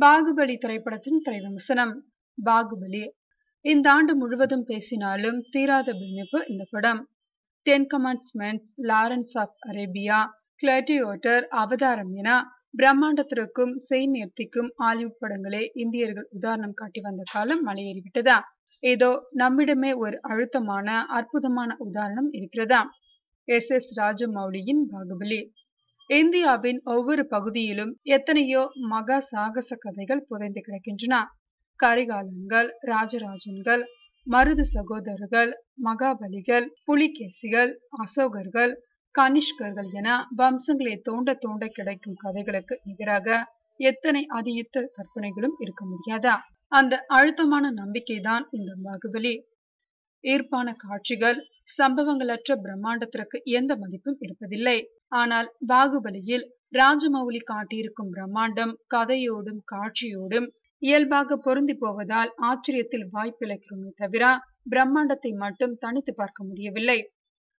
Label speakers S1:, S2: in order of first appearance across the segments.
S1: பாகுபலி திரைப்படத்தின் திரைவிமர்சனம் பாகுபலி. இந்த ஆண்டு முழுவதும் பேசினாலும் தீராத பிணைப்பு இந்த படம். Ten commandments Lawrence of Arabia gladiator அவதாரம் என பிரம்மாண்டத்திற்கும் செய் நேர்த்திக்கும் ஹாலிவுட் படங்களே இந்தியர்கள் உதாரணம் காட்டி வந்த காலம் மலையேறிவிட்டதா? ஏதோ நம்மிடமே ஒரு அழுத்தமான அற்புதமான உதாரணம் இருக்கிறதா? எஸ் எஸ் ராஜமௌலியின் பாகுபலி. இந்தியாவின் ஒவ்வொரு பகுதியிலும் எத்தனையோ மகா சாகச கதைகள் புதைந்து கிடக்கின்றன. கரிகாலங்கள் ராஜராஜன்கள் மருது சகோதரர்கள் மகாபலிகள் புலிகேசிகள் அசோகர்கள் கனிஷ்கர்கள் என வம்சங்களை தோண்ட தோண்ட கிடைக்கும் கதைகளுக்கு நிகராக எத்தனை அதியுத்த கற்பனைகளும் இருக்க முடியாதா? அந்த அழுத்தமான நம்பிக்கைதான் இந்த பாகுபலி ஈர்ப்பான காட்சிகள் சம்பவங்களற்ற பிரம்மாண்டத்திற்கு எந்த மதிப்பும் இருப்பதில்லை. ஆனால் பாகுபலியில் ராஜமௌலி காட்டியிருக்கும் பிரம்மாண்டம் கதையோடும் காட்சியோடும் இயல்பாக பொருந்தி போவதால் ஆச்சரியத்தில் வாய்ப்பிழைக்கிறோமே தவிர பிரம்மாண்டத்தை மட்டும் தனித்து பார்க்க முடியவில்லை.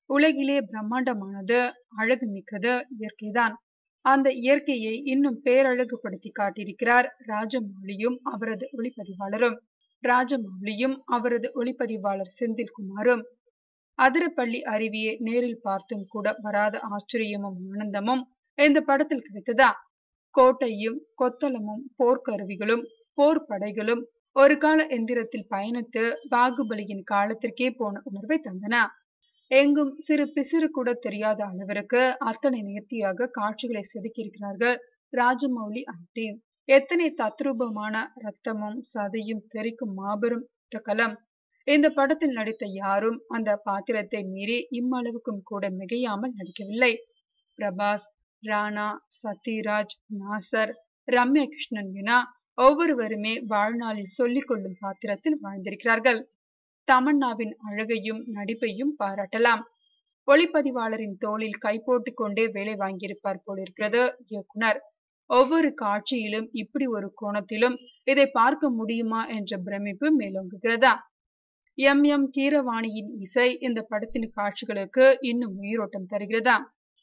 S1: உலகிலே பிரம்மாண்டமானது அழகு மிக்கது இயற்கைதான். அந்த இயற்கையை இன்னும் பேரழகுபடுத்தி காட்டியிருக்கிறார் ராஜமௌலியும் அவரது ஒளிப்பதிவாளரும். ராஜமௌலியும் அவரது ஒளிப்பதிவாளர் செந்தில்குமாரும் அதிரப்பள்ளி அருவியை நேரில் பார்த்தும் கூட வராத ஆச்சரியமும் ஆனந்தமும் இந்த படத்தில் கிடைத்ததா? கோட்டையும் கொத்தளமும் போர்க்கருவிகளும் போர் படைகளும் ஒரு கால எந்திரத்தில் பயணித்து பாகுபலியின் காலத்திற்கே போன உணர்வை தந்தன. எங்கும் சிறு பிசிறு கூட தெரியாத அளவிற்கு அத்தனை நேர்த்தியாக காட்சிகளை செதுக்கியிருக்கிறார்கள் ராஜமௌலி அண்ட் எத்தனை தத்ரூபமான ரத்தமும் சதையும் தெரிக்கும் மாபெரும் களம் இந்த படத்தில் நடித்த யாரும் அந்த பாத்திரத்தை மீறி இம்மளவுக்கும் கூட மிகையாமல் நடிக்கவில்லை. பிரபாஸ் ராணா சத்யராஜ் நாசர் ரம்யா கிருஷ்ணன் என ஒவ்வொருவருமே வாழ்நாளில் சொல்லிக் கொள்ளும் பாத்திரத்தில் வாழ்ந்திருக்கிறார்கள். தமன்னாவின் அழகையும் நடிப்பையும் பாராட்டலாம். ஒளிப்பதிவாளரின் தோளில் கை போட்டு கொண்டே வேலை வாங்கியிருப்பார் போலிருக்கிறது இயக்குனர். ஒவ்வொரு காட்சியிலும் இப்படி ஒரு கோணத்திலும் இதை பார்க்க முடியுமா என்ற பிரமிப்பு மேலோங்குகிறதா? எம் எம் கீரவாணியின் இசை இந்த படத்தின் காட்சிகளுக்கு இன்னும் உயிரோட்டம் தருகிறதா?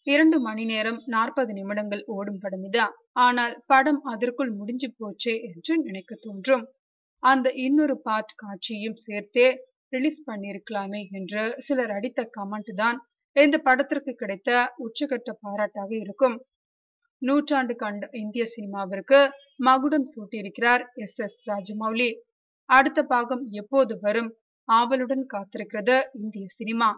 S1: இரண்டு மணி நேரம் நாற்பது நிமிடங்கள் ஓடும் படம் ஆனால் படம் அதற்குள் முடிஞ்சு போச்சே என்று நினைக்க தோன்றும். அந்த இன்னொரு பார்ட் காட்சியும் சேர்த்தே ரிலீஸ் பண்ணியிருக்கலாமே என்று சிலர் அடித்த கமெண்ட் தான் இந்த படத்திற்கு கிடைத்த உச்சகட்ட பாராட்டாக இருக்கும். நூற்றாண்டு கண்ட இந்திய சினிமாவிற்கு மகுடம் சூட்டியிருக்கிறார் எஸ் எஸ் ராஜமௌலி. அடுத்த பாகம் எப்போது வரும்? ஆவலுடன் காத்திருக்கிறது இந்திய சினிமா.